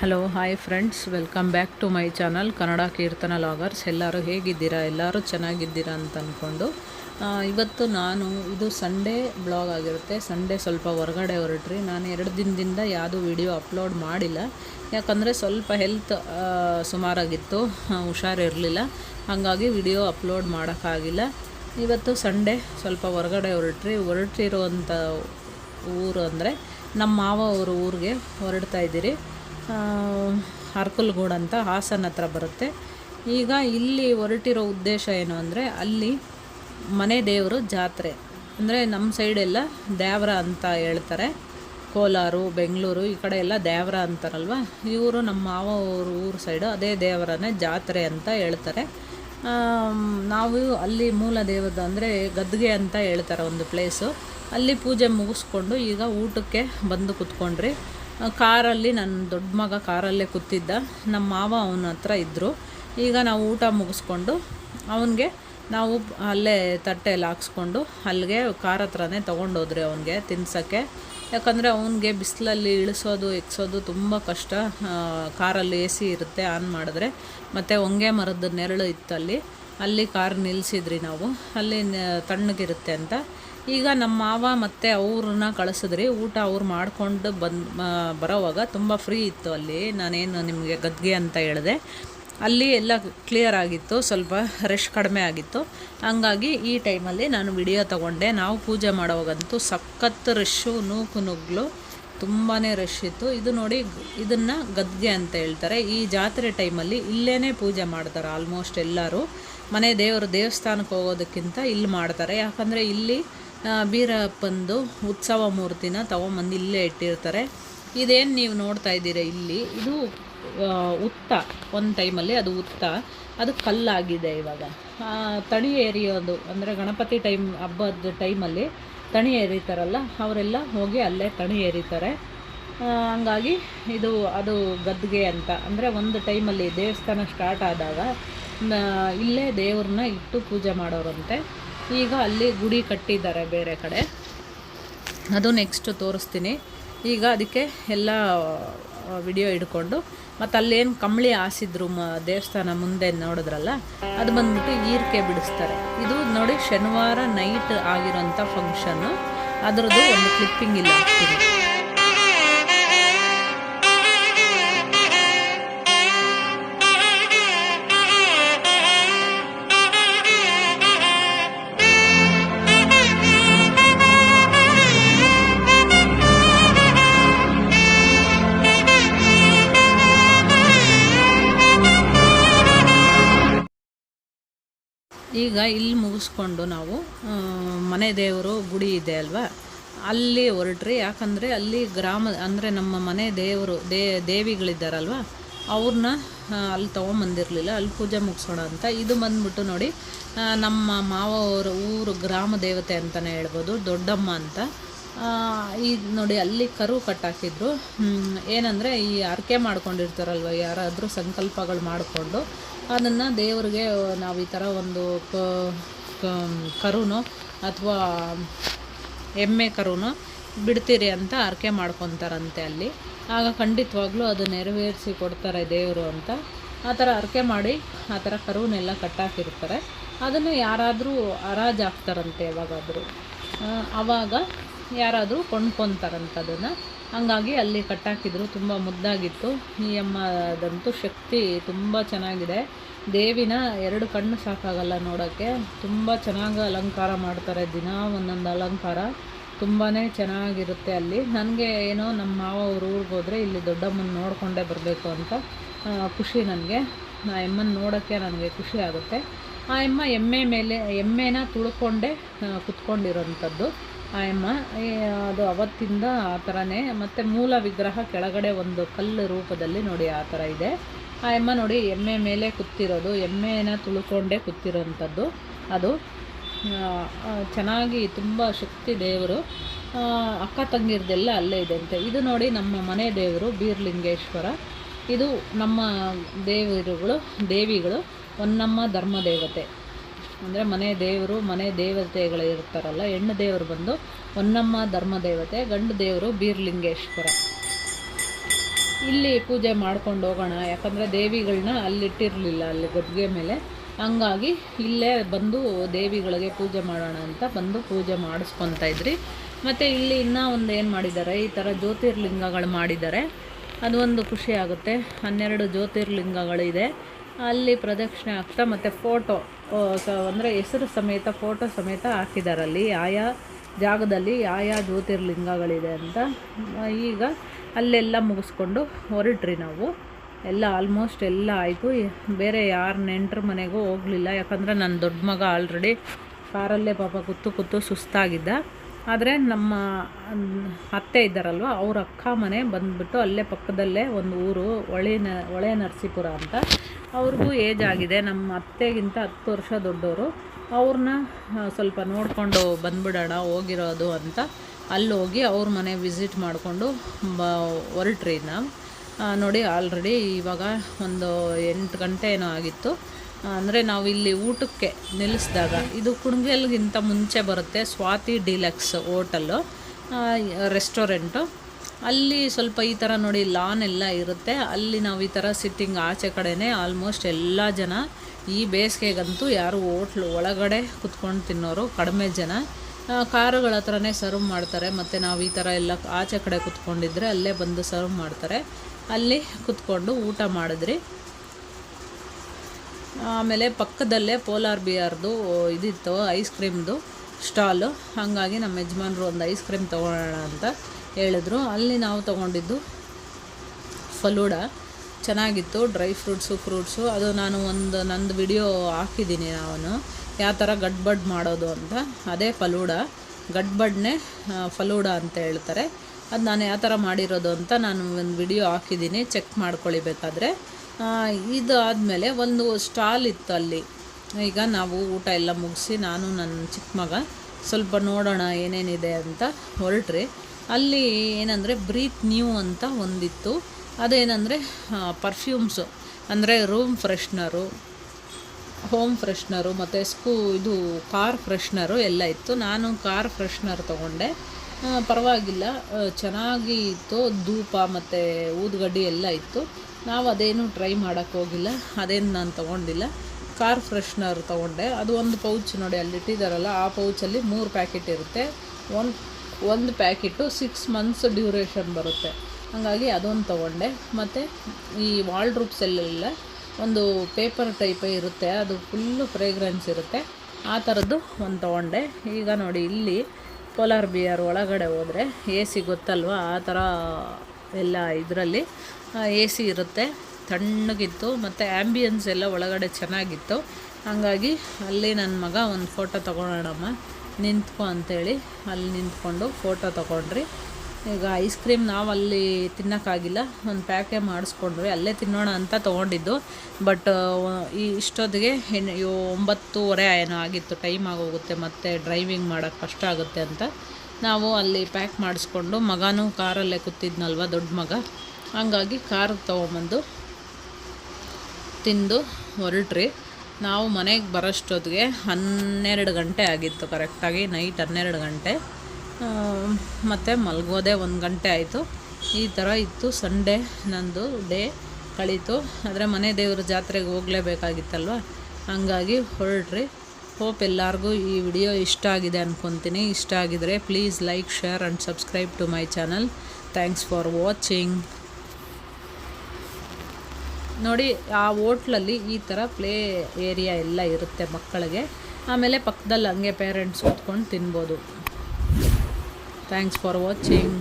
Hello hi friends welcome back to my channel Kannada Keerthana loggers ಎಲ್ಲರೂ ಹೇಗಿದ್ದೀರಾ ಎಲ್ಲರೂ ಚೆನ್ನಾಗಿದ್ದೀರಾ ಅಂತ ಅಂದ್ಕೊಂಡು ಇವತ್ತು ನಾನು, ಇದು ಸಂಡೇ ಬ್ಲಾಗ್ ಆಗಿರುತ್ತೆ. ಸಂಡೇ ಸ್ವಲ್ಪ ಹೊರಗಡೆ ಹೊರಟ್ರಿ. ನಾನು ಎರಡು ದಿನದಿಂದ ಯಾವುದೂ ವಿಡಿಯೋ ಅಪ್ಲೋಡ್ ಮಾಡಿಲ್ಲ. ಯಾಕಂದರೆ ಸ್ವಲ್ಪ ಹೆಲ್ತ್ ಸುಮಾರಾಗಿತ್ತು. ಹುಷಾರಿರಲಿಲ್ಲ. ಹಾಗಾಗಿ ವಿಡಿಯೋ ಅಪ್ಲೋಡ್ ಮಾಡೋಕ್ಕಾಗಿಲ್ಲ. ಇವತ್ತು ಸಂಡೇ ಸ್ವಲ್ಪ ಹೊರಗಡೆ ಹೊರಟ್ರಿ. ಹೊರಟಿರುವಂಥ ಊರು ಅಂದರೆ ನಮ್ಮ ಮಾವ ಅವರು ಊರಿಗೆ ಹೊರಡ್ತಾ ಇದ್ದೀರಿ. ಹರ್ಕಲ್ಗೂಡು ಅಂತ ಹಾಸನ ಹತ್ರ ಬರುತ್ತೆ. ಈಗ ಇಲ್ಲಿ ಹೊರಟಿರೋ ಉದ್ದೇಶ ಏನು ಅಂದರೆ ಅಲ್ಲಿ ಮನೆ ದೇವರು ಜಾತ್ರೆ. ಅಂದರೆ ನಮ್ಮ ಸೈಡೆಲ್ಲ ದೇವ್ರ ಅಂತ ಹೇಳ್ತಾರೆ. ಕೋಲಾರು, ಬೆಂಗಳೂರು ಈ ಕಡೆ ಎಲ್ಲ ದೇವ್ರ ಅಂತಾರಲ್ವ? ಇವರು ನಮ್ಮ ಮಾವ ಊರು ಊರು ಸೈಡು ಅದೇ ದೇವರನ್ನೇ ಜಾತ್ರೆ ಅಂತ ಹೇಳ್ತಾರೆ. ನಾವು ಅಲ್ಲಿ ಮೂಲ ದೇವದ ಅಂದರೆ ಗದ್ಗೆ ಅಂತ ಹೇಳ್ತಾರೆ ಒಂದು ಪ್ಲೇಸು ಅಲ್ಲಿ ಪೂಜೆ ಮುಗಿಸ್ಕೊಂಡು ಈಗ ಊಟಕ್ಕೆ ಬಂದು ಕುತ್ಕೊಂಡ್ರಿ. ಕಾರಲ್ಲಿ ನನ್ನ ದೊಡ್ಡ ಮಗ ಕಾರಲ್ಲೇ ಕೂತಿದ್ದ. ನಮ್ಮ ಮಾವ ಅವನ ಹತ್ರ ಇದ್ದರು ಈಗ ನಾವು ಊಟ ಮುಗಿಸ್ಕೊಂಡು ಅವನಿಗೆ ನಾವು ಅಲ್ಲೇ ತಟ್ಟೆಯಲ್ಲಿ ಹಾಕ್ಸ್ಕೊಂಡು ಅಲ್ಲಿಗೆ ಕಾರ್ ಹತ್ರನೇ ತೊಗೊಂಡೋದ್ರಿ ಅವನಿಗೆ ತಿನ್ಸೋಕ್ಕೆ. ಯಾಕಂದರೆ ಅವನಿಗೆ ಬಿಸಿಲಲ್ಲಿ ಇಳಿಸೋದು ಎಕ್ಸೋದು ತುಂಬ ಕಷ್ಟ. ಕಾರಲ್ಲಿ ಎ ಸಿ ಇರುತ್ತೆ, ಆನ್ ಮಾಡಿದ್ರೆ. ಮತ್ತು ಹೊಂಗೆ ಮರದ ನೆರಳು ಇತ್ತಲ್ಲಿ. ಅಲ್ಲಿ ಕಾರ್ ನಿಲ್ಲಿಸಿದ್ರಿ ನಾವು. ಅಲ್ಲಿ ತಣ್ಣಗಿರುತ್ತೆ ಅಂತ. ಈಗ ನಮ್ಮ ಮಾವ ಮತ್ತು ಅವ್ರನ್ನ ಕಳಿಸಿದ್ರಿ ಊಟ ಅವ್ರು ಮಾಡಿಕೊಂಡು ಬಂದು ಬರೋವಾಗ ತುಂಬ ಫ್ರೀ ಇತ್ತು ಅಲ್ಲಿ. ನಾನೇನು ನಿಮಗೆ ಗದ್ಗೆ ಅಂತ ಹೇಳಿದೆ. ಅಲ್ಲಿ ಎಲ್ಲ ಕ್ಲಿಯರ್ ಆಗಿತ್ತು, ಸ್ವಲ್ಪ ರಶ್ ಕಡಿಮೆ ಆಗಿತ್ತು. ಹಂಗಾಗಿ ಈ ಟೈಮಲ್ಲಿ ನಾನು ವಿಡಿಯೋ ತಗೊಂಡೆ. ನಾವು ಪೂಜೆ ಮಾಡೋವಾಗಂತೂ ಸಖತ್ತು ರಶ್ಶು ನೂಕು ನುಗ್ಗಲು ತುಂಬಾ ರಶ್ ಇತ್ತು. ಇದು ನೋಡಿ ಇದನ್ನು ಗದ್ಗೆ ಅಂತ ಹೇಳ್ತಾರೆ. ಈ ಜಾತ್ರೆ ಟೈಮಲ್ಲಿ ಇಲ್ಲೇ ಪೂಜೆ ಮಾಡ್ತಾರೆ ಆಲ್ಮೋಸ್ಟ್ ಎಲ್ಲರೂ. ಮನೆ ದೇವರು ದೇವಸ್ಥಾನಕ್ಕೆ ಹೋಗೋದಕ್ಕಿಂತ ಇಲ್ಲಿ ಮಾಡ್ತಾರೆ. ಯಾಕಂದರೆ ಇಲ್ಲಿ ಬೀರಪ್ಪಂದು ಉತ್ಸವ ಮೂರ್ತಿನ ತಗೊಂಬಂದು ಇಲ್ಲೇ ಇಟ್ಟಿರ್ತಾರೆ. ಇದೇನು ನೀವು ನೋಡ್ತಾ ಇದ್ದೀರಾ ಇಲ್ಲಿ? ಇದು ಉತ್ತ. ಒಂದು ಟೈಮಲ್ಲಿ ಅದು ಉತ್ತ. ಅದು ಕಲ್ಲಾಗಿದೆ ಇವಾಗ. ತಣಿ ಏರಿಯೋದು, ಅಂದರೆ ಗಣಪತಿ ಟೈಮ್, ಹಬ್ಬದ ಟೈಮಲ್ಲಿ ತಣಿ ಏರಿತಾರಲ್ಲ, ಅವರೆಲ್ಲ ಹೋಗಿ ಅಲ್ಲೇ ತಣಿ ಏರಿತಾರೆ. ಹಂಗಾಗಿ ಇದು, ಅದು ಗದ್ಗೆ ಅಂತ. ಅಂದರೆ ಒಂದು ಟೈಮಲ್ಲಿ ದೇವಸ್ಥಾನ ಸ್ಟಾರ್ಟ್ ಆದಾಗ ಇಲ್ಲೇ ದೇವ್ರನ್ನ ಇಟ್ಟು ಪೂಜೆ ಮಾಡೋರಂತೆ. ಈಗ ಅಲ್ಲಿ ಗುಡಿ ಕಟ್ಟಿದ್ದಾರೆ ಬೇರೆ ಕಡೆ. ಅದು ನೆಕ್ಸ್ಟ್ ತೋರಿಸ್ತೀನಿ. ಈಗ ಅದಕ್ಕೆ ಎಲ್ಲ ವಿಡಿಯೋ ಇಡ್ಕೊಂಡು ಮತ್ತು ಅಲ್ಲೇನು ಕಂಬಳಿ ಹಾಸಿದ್ರು ಮ, ದೇವಸ್ಥಾನ ಮುಂದೆ ನೋಡಿದ್ರಲ್ಲ, ಅದು ಬಂದ್ಬಿಟ್ಟು ಈರ್ಕೆ ಬಿಡಿಸ್ತಾರೆ. ಇದು ನೋಡಿ ಶನಿವಾರ ನೈಟ್ ಆಗಿರೋಂಥ ಫಂಕ್ಷನ್ನು ಅದರದ್ದು ಒಂದು ಕ್ಲಿಪ್ಪಿಂಗ್ ಇಲ್ಲ ಹಾಕ್ತೀನಿ. ಈಗ ಇಲ್ಲಿ ಮುಗಿಸ್ಕೊಂಡು ನಾವು ಮನೆ ದೇವರು ಗುಡಿ ಇದೆ ಅಲ್ವಾ? ಅಲ್ಲಿ ಹೊರಟ್ರಿ, ಯಾಕಂದರೆ ಅಲ್ಲಿ ಗ್ರಾಮ, ಅಂದರೆ ನಮ್ಮ ಮನೆ ದೇವರು, ದೇ, ದೇವಿಗಳಿದ್ದಾರಲ್ವ? ಅವ್ರನ್ನ ಅಲ್ಲಿ ತೊಗೊಂಬಂದಿರಲಿಲ್ಲ, ಅಲ್ಲಿ ಪೂಜೆ ಮುಗಿಸೋಣ ಅಂತ. ಇದು ಬಂದ್ಬಿಟ್ಟು ನೋಡಿ ನಮ್ಮ ಮಾವ ಅವರ ಊರು ಗ್ರಾಮ ದೇವತೆ ಅಂತಲೇ ಹೇಳ್ಬೋದು, ದೊಡ್ಡಮ್ಮ ಅಂತ. ಈ ನೋಡಿ ಅಲ್ಲಿ ಕರು ಕಟ್ಟಾಕಿದ್ರು. ಏನಂದರೆ ಈ ಅರ್ಕೆ ಮಾಡ್ಕೊಂಡಿರ್ತಾರಲ್ವ, ಯಾರಾದರೂ ಸಂಕಲ್ಪಗಳು ಮಾಡಿಕೊಂಡು, ಅದನ್ನು ದೇವರಿಗೆ ನಾವು ಈ ಥರ ಒಂದು ಕರುನೋ ಅಥವಾ ಎಮ್ಮೆ ಕರುನೋ ಬಿಡ್ತೀರಿ ಅಂತ ಅರ್ಕೆ ಮಾಡ್ಕೊತಾರಂತೆ ಅಲ್ಲಿ. ಆಗ ಖಂಡಿತವಾಗ್ಲೂ ಅದು ನೆರವೇರಿಸಿ ಕೊಡ್ತಾರೆ ದೇವರು ಅಂತ. ಆ ಥರ ಅರ್ಕೆ ಮಾಡಿ ಆ ಥರ ಕರುವನ್ನೆಲ್ಲ ಕಟ್ಟಾಕಿರ್ತಾರೆ. ಅದನ್ನು ಯಾರಾದರೂ ಹರಾಜು ಹಾಕ್ತಾರಂತೆ ಯಾವಾಗಾದರೂ ಆವಾಗ ಯಾರಾದರೂ ಕೊಂಡ್ಕೊತಾರಂಥದನ್ನು ಹಂಗಾಗಿ ಅಲ್ಲಿ ಕಟ್ಟಾಕಿದ್ರು, ತುಂಬ ಮುದ್ದಾಗಿತ್ತು. ಈ ಅಮ್ಮದಂತೂ ಶಕ್ತಿ ತುಂಬ ಚೆನ್ನಾಗಿದೆ. ದೇವಿನ ಎರಡು ಕಣ್ಣು ಸಾಕಾಗಲ್ಲ ನೋಡೋಕ್ಕೆ ತುಂಬ ಚೆನ್ನಾಗಿ ಅಲಂಕಾರ ಮಾಡ್ತಾರೆ, ದಿನ ಒಂದೊಂದು ಅಲಂಕಾರ. ತುಂಬಾ ಚೆನ್ನಾಗಿರುತ್ತೆ ಅಲ್ಲಿ. ನನಗೆ ಏನೋ ನಮ್ಮ ಮಾವ ಅವ್ರ ಊರಿಗೆ ಹೋದರೆ ಇಲ್ಲಿ ದೊಡ್ಡಮ್ಮನ ನೋಡಿಕೊಂಡೇ ಬರಬೇಕು ಅಂತ ಖುಷಿ ನನಗೆ. ಆ ಎಮ್ಮನ ನೋಡೋಕ್ಕೆ ನನಗೆ ಖುಷಿ ಆಗುತ್ತೆ. ಆ ಎಮ್ಮ ಎಮ್ಮೆ ಮೇಲೆ, ಎಮ್ಮೆನ ತುಳ್ಕೊಂಡೇ ಕುತ್ಕೊಂಡಿರೋಂಥದ್ದು. ಆ ಎಮ್ಮ ಈ ಅದು ಅವತ್ತಿಂದ ಆ ಥರನೇ ಮತ್ತು ಮೂಲ ವಿಗ್ರಹ ಕೆಳಗಡೆ ಒಂದು ಕಲ್ಲು ರೂಪದಲ್ಲಿ ನೋಡಿ ಆ ಥರ ಇದೆ. ಆ ಎಮ್ಮ ನೋಡಿ, ಎಮ್ಮೆ ಮೇಲೆ ಕೂತಿರೋದು, ಎಮ್ಮೆನ ತುಳ್ಕೊಂಡೇ ಕೂತಿರೋಂಥದ್ದು. ಅದು ಚೆನ್ನಾಗಿ ತುಂಬ ಶಕ್ತಿ ದೇವರು. ಅಕ್ಕ ತಂಗಿರ್ದೆಲ್ಲ ಅಲ್ಲೇ ಇದೆ ಅಂತೆ ಇದು ನೋಡಿ ನಮ್ಮ ಮನೆ ದೇವರು ಬೀರ್ಲಿಂಗೇಶ್ವರ. ಇದು ನಮ್ಮ ದೇವರುಗಳು, ದೇವಿಗಳು, ಹೊನ್ನಮ್ಮ ಧರ್ಮ ದೇವತೆ ಅಂದರೆ ಮನೆ ದೇವರು, ಮನೆ ದೇವತೆಗಳು ಇರ್ತಾರಲ್ಲ, ಹೆಣ್ಣು ದೇವರು ಬಂದು ಹೊನ್ನಮ್ಮ ಧರ್ಮ ದೇವತೆ, ಗಂಡು ದೇವರು ಬೀರ್ಲಿಂಗೇಶ್ವರ. ಇಲ್ಲಿ ಪೂಜೆ ಮಾಡ್ಕೊಂಡು ಹೋಗೋಣ, ಯಾಕಂದರೆ ದೇವಿಗಳನ್ನ ಅಲ್ಲಿಟ್ಟಿರಲಿಲ್ಲ, ಅಲ್ಲಿ ಗದ್ಗೆ ಮೇಲೆ. ಹಂಗಾಗಿ ಇಲ್ಲೇ ಬಂದು ದೇವಿಗಳಿಗೆ ಪೂಜೆ ಮಾಡೋಣ ಅಂತ ಬಂದು ಪೂಜೆ ಮಾಡಿಸ್ಕೊತಾ ಇದ್ರಿ. ಮತ್ತು ಇಲ್ಲಿ ಇನ್ನೂ ಒಂದು ಏನು ಮಾಡಿದ್ದಾರೆ, ಈ ಥರ ಜ್ಯೋತಿರ್ಲಿಂಗಗಳು ಮಾಡಿದ್ದಾರೆ. ಅದು ಒಂದು ಖುಷಿ ಆಗುತ್ತೆ. ಹನ್ನೆರಡು ಜ್ಯೋತಿರ್ಲಿಂಗಗಳಿದೆ. ಅಲ್ಲಿ ಪ್ರದಕ್ಷಿಣೆ ಆಗ್ತಾ ಮತ್ತು ಫೋಟೋ. ಅಂದರೆ ಹೆಸರು ಸಮೇತ ಫೋಟೋ ಸಮೇತ ಹಾಕಿದಾರಲ್ಲಿ. ಆಯಾ ಜಾಗದಲ್ಲಿ ಆಯಾ ಜ್ಯೋತಿರ್ಲಿಂಗಗಳಿದೆ ಅಂತ. ಈಗ ಅಲ್ಲೆಲ್ಲ ಮುಗಿಸ್ಕೊಂಡು ಹೊರಟ್ರಿ ನಾವು. ಎಲ್ಲ ಆಲ್ಮೋಸ್ಟ್ ಎಲ್ಲ ಆಯಿತು. ಬೇರೆ ಯಾರು ನೆಂಟ್ರ ಮನೆಗೂ ಹೋಗಲಿಲ್ಲ. ಯಾಕಂದರೆ ನನ್ನ ದೊಡ್ಡ ಮಗ ಆಲ್ರೆಡಿ ಕಾರಲ್ಲೇ ಪಾಪ ಕೂತು ಕೂತು ಸುಸ್ತಾಗಿದ್ದ. ಆದರೆ ನಮ್ಮ ಅತ್ತೆ ಇದ್ದಾರಲ್ವ, ಅವ್ರ ಅಕ್ಕ ಮನೆ ಬಂದುಬಿಟ್ಟು ಅಲ್ಲೇ ಪಕ್ಕದಲ್ಲೇ ಒಂದು ಊರು ಹೊಳೆ ನ ಹೊಳೆ ನರಸೀಪುರ ಅಂತ. ಅವ್ರಿಗೂ ಏಜ್ ಆಗಿದೆ. ನಮ್ಮ ಅತ್ತೆಗಿಂತ ಹತ್ತು ವರ್ಷ ದೊಡ್ಡವರು. ಅವ್ರನ್ನ ಸ್ವಲ್ಪ ನೋಡಿಕೊಂಡು ಬಂದ್ಬಿಡೋಣ, ಹೋಗಿರೋದು ಅಂತ ಅಲ್ಲಿ ಹೋಗಿ ಅವ್ರ ಮನೆ ವಿಸಿಟ್ ಮಾಡಿಕೊಂಡು, ಬ ಹೊರಟ್ರಿ ನಾವು ನೋಡಿ ಆಲ್ರೆಡಿ ಇವಾಗ ಒಂದು ಎಂಟು ಗಂಟೆ ಏನೋ ಆಗಿತ್ತು. ಅಂದರೆ ನಾವು ಇಲ್ಲಿ ಊಟಕ್ಕೆ ನಿಲ್ಲಿಸಿದಾಗ, ಇದು ಕುಣಗಲ್ಗಿಂತ ಮುಂಚೆ ಬರುತ್ತೆ. Swathi deluxe hotel restaurant. ಅಲ್ಲಿ ಸ್ವಲ್ಪ ಈ ಥರ ನೋಡಿ ಲಾನ್ ಎಲ್ಲ ಇರುತ್ತೆ. ಅಲ್ಲಿ ನಾವು ಈ ಥರ ಸಿಟ್ಟಿಂಗ್ ಆಚೆ ಕಡೆನೇ ಆಲ್ಮೋಸ್ಟ್ ಎಲ್ಲ ಜನ ಈ ಬೇಸಿಗೆಗಂತೂ ಯಾರು ಹೋಟ್ಲು ಒಳಗಡೆ ಕುತ್ಕೊಂಡು ತಿನ್ನೋರು ಕಡಿಮೆ ಜನ. ಕಾರುಗಳ ಹತ್ರನೇ ಸರ್ವ್ ಮಾಡ್ತಾರೆ. ಮತ್ತು ನಾವು ಈ ಥರ ಎಲ್ಲ ಆಚೆ ಕಡೆ ಕುತ್ಕೊಂಡಿದ್ರೆ ಅಲ್ಲೇ ಬಂದು ಸರ್ವ್ ಮಾಡ್ತಾರೆ. ಅಲ್ಲಿ ಕುತ್ಕೊಂಡು ಊಟ ಮಾಡಿದ್ರಿ. ಆಮೇಲೆ ಪಕ್ಕದಲ್ಲೇ ಪೋಲಾರ್ ಬಿಯರ್ದು ಇದಿತ್ತು ಐಸ್ ಕ್ರೀಮ್ದು ಸ್ಟಾಲು ಹಾಗಾಗಿ ನಮ್ಮ ಯಜಮಾನ್ರು ಒಂದು ಐಸ್ ಕ್ರೀಮ್ ತೊಗೊಳ್ಳೋಣ ಅಂತ ಹೇಳಿದ್ರು. ಅಲ್ಲಿ ನಾವು ತೊಗೊಂಡಿದ್ದು ಫಲೂಡ. ಚೆನ್ನಾಗಿತ್ತು. Dry fruits fruits. ಅದು ನಾನು ಒಂದು ನಂದು ವಿಡಿಯೋ ಹಾಕಿದ್ದೀನಿ ನಾನು. ಯಾವ ಥರ ಗಡ್ಬಡ್ ಮಾಡೋದು ಅಂತ. ಅದೇ ಫಲೂಡ. ಗಡ್ಬಡ್ನೆ ಫಲೂಡ ಅಂತ ಹೇಳ್ತಾರೆ. ಅದು ನಾನು ಯಾವ ಥರ ಮಾಡಿರೋದು ಅಂತ ನಾನು ಒಂದು ವಿಡಿಯೋ ಹಾಕಿದ್ದೀನಿ. ಚೆಕ್ ಮಾಡ್ಕೊಳ್ಳಿ ಬೇಕಾದರೆ ಇದು ಆದಮೇಲೆ ಒಂದು ಸ್ಟಾಲ್ ಇತ್ತು ಅಲ್ಲಿ. ಈಗ ನಾವು ಊಟ ಎಲ್ಲ ಮುಗಿಸಿ ನಾನು ನನ್ನ ಚಿಕ್ಕ ಮಗ ಸ್ವಲ್ಪ ನೋಡೋಣ ಏನೇನಿದೆ ಅಂತ ಹೊರಟ್ರಿ. ಅಲ್ಲಿ ಏನಂದರೆ ಬ್ರೀತ್ ನ್ಯೂ ಅಂತ ಒಂದಿತ್ತು. ಅದೇನಂದರೆ ಪರ್ಫ್ಯೂಮ್ಸು ಅಂದರೆ ರೂಮ್ ಫ್ರೆಶ್ನರು ಹೋಮ್ ಫ್ರೆಶ್ನರು ಮತ್ತು ಸ್ಕೂ ಇದು ಕಾರ್ ಫ್ರೆಶ್ನರು ಎಲ್ಲ ಇತ್ತು. ನಾನು ಕಾರ್ ಫ್ರೆಶ್ನರ್ ತೊಗೊಂಡೆ. ಪರವಾಗಿಲ್ಲ ಚೆನ್ನಾಗಿ ಇತ್ತು. ಧೂಪ ಮತ್ತು ಊದುಗಡ್ಡಿ ಎಲ್ಲ ಇತ್ತು. ನಾವು ಅದೇನು ಟ್ರೈ ಮಾಡೋಕ್ಕೆ ಹೋಗಿಲ್ಲ. ಅದೇನು ನಾನು ತೊಗೊಂಡಿಲ್ಲ. ಕಾರ್ ಫ್ರೆಶ್ನರ್ ತೊಗೊಂಡೆ. ಅದು ಒಂದು ಪೌಚ್ ನೋಡಿ, ಅಲ್ಲಿ ಇಟ್ಟಿದ್ದಾರಲ್ಲ ಆ ಪೌಚಲ್ಲಿ ಮೂರು ಪ್ಯಾಕೆಟ್ ಇರುತ್ತೆ. ಒಂದು ಒಂದು ಪ್ಯಾಕೆಟು ಸಿಕ್ಸ್ ಮಂತ್ಸ್ ಡ್ಯೂರೇಷನ್ ಬರುತ್ತೆ. ಹಾಗಾಗಿ ಅದೊಂದು ತೊಗೊಂಡೆ. ಮತ್ತು ಈ ವಾಲ್ ವಾಲ್ಡ್ರೂಪ್ಸಲ್ಲೆಲ್ಲ ಒಂದು ಪೇಪರ್ ಟೈಪ್ ಇರುತ್ತೆ. ಅದು ಫುಲ್ಲು ಫ್ರೇಗ್ರೆನ್ಸ್ ಇರುತ್ತೆ. ಆ ಥರದ್ದು ಒಂದು ತೊಗೊಂಡೆ. ಈಗ ನೋಡಿ, ಇಲ್ಲಿ ಕೋಲಾರ್ ಬಿಯರ್ ಒಳಗಡೆ ಹೋದರೆ ಎ ಸಿ ಗೊತ್ತಲ್ವ? ಆ ಥರ ಎಲ್ಲ ಇದರಲ್ಲಿ ಎ ಸಿ ಇರುತ್ತೆ. ತಣ್ಣಗಿತ್ತು. ಮತ್ತು ಆ್ಯಂಬಿಯನ್ಸ್ ಎಲ್ಲ ಒಳಗಡೆ ಚೆನ್ನಾಗಿತ್ತು. ಹಾಗಾಗಿ ಅಲ್ಲಿ ನನ್ನ ಮಗ ಒಂದು ಫೋಟೋ ತೊಗೊಳೋಣಮ್ಮ. ನಿಂತ್ಕೊ ಅಂತೇಳಿ ಅಲ್ಲಿ ನಿಂತ್ಕೊಂಡು ಫೋಟೋ ತೊಗೊಂಡ್ರಿ. ಈಗ ಐಸ್ ಕ್ರೀಮ್ ನಾವು ಅಲ್ಲಿ ತಿನ್ನೋಕ್ಕಾಗಿಲ್ಲ, ಒಂದು ಪ್ಯಾಕೆ ಮಾಡಿಸ್ಕೊಂಡ್ವಿ, ಅಲ್ಲೇ ತಿನ್ನೋಣ ಅಂತ ತೊಗೊಂಡಿದ್ದು. ಬಟ್ ಈ ಇಷ್ಟೊತ್ತಿಗೆ ಹೆಣ್ಣು ಒಂಬತ್ತುವರೆ ಏನೋ ಆಗಿತ್ತು ಟೈಮ್ ಆಗೋಗುತ್ತೆ, ಮತ್ತು ಡ್ರೈವಿಂಗ್ ಮಾಡೋಕ್ಕೆ ಕಷ್ಟ ಆಗುತ್ತೆ ಅಂತ. ನಾವು ಅಲ್ಲಿ ಪ್ಯಾಕ್ ಮಾಡಿಸ್ಕೊಂಡು, ಮಗನೂ ಕಾರಲ್ಲೇ ಕೂತಿದ್ನಲ್ವ, ದೊಡ್ಡ ಮಗ? ಹಂಗಾಗಿ ಕಾರ್ ತೊಗೊಂಬಂದು ತಿಂದು ಹೊರಟ್ರಿ. ನಾವು ಮನೆಗೆ ಬರೋಷ್ಟೊತ್ತಿಗೆ ಹನ್ನೆರಡು ಗಂಟೆ ಆಗಿತ್ತು ಕರೆಕ್ಟಾಗಿ ನೈಟ್ ಹನ್ನೆರಡು ಗಂಟೆ. ಮತ್ತು ಮಲಗೋದೆ ಒಂದು ಗಂಟೆ ಆಯಿತು. ಈ ಥರ ಇತ್ತು ಸಂಡೇ ನಂದು ಡೇ ಕಳೀತು. ಆದರೆ ಮನೆ ದೇವ್ರ ಜಾತ್ರೆಗೆ ಹೋಗಲೇಬೇಕಾಗಿತ್ತಲ್ವ? ಹಂಗಾಗಿ ಹೊರಡ್ರಿ ಹೋಪ್ ಎಲ್ಲರಿಗೂ ಈ ವಿಡಿಯೋ ಇಷ್ಟ ಆಗಿದೆ ಅಂದ್ಕೊತೀನಿ ಇಷ್ಟ ಆಗಿದರೆ please like share and subscribe to my channel thanks for watching ನೋಡಿ, ಆ ಹೋಟ್ಲಲ್ಲಿ ಈ ಥರ ಪ್ಲೇ ಏರಿಯಾ ಎಲ್ಲ ಇರುತ್ತೆ ಮಕ್ಕಳಿಗೆ. ಆಮೇಲೆ ಪಕ್ಕದಲ್ಲಿ ಹಂಗೆ ಪೇರೆಂಟ್ಸ್ ಕೂತ್ಕೊಂಡು ತಿನ್ಬೋದು. Thanks for watching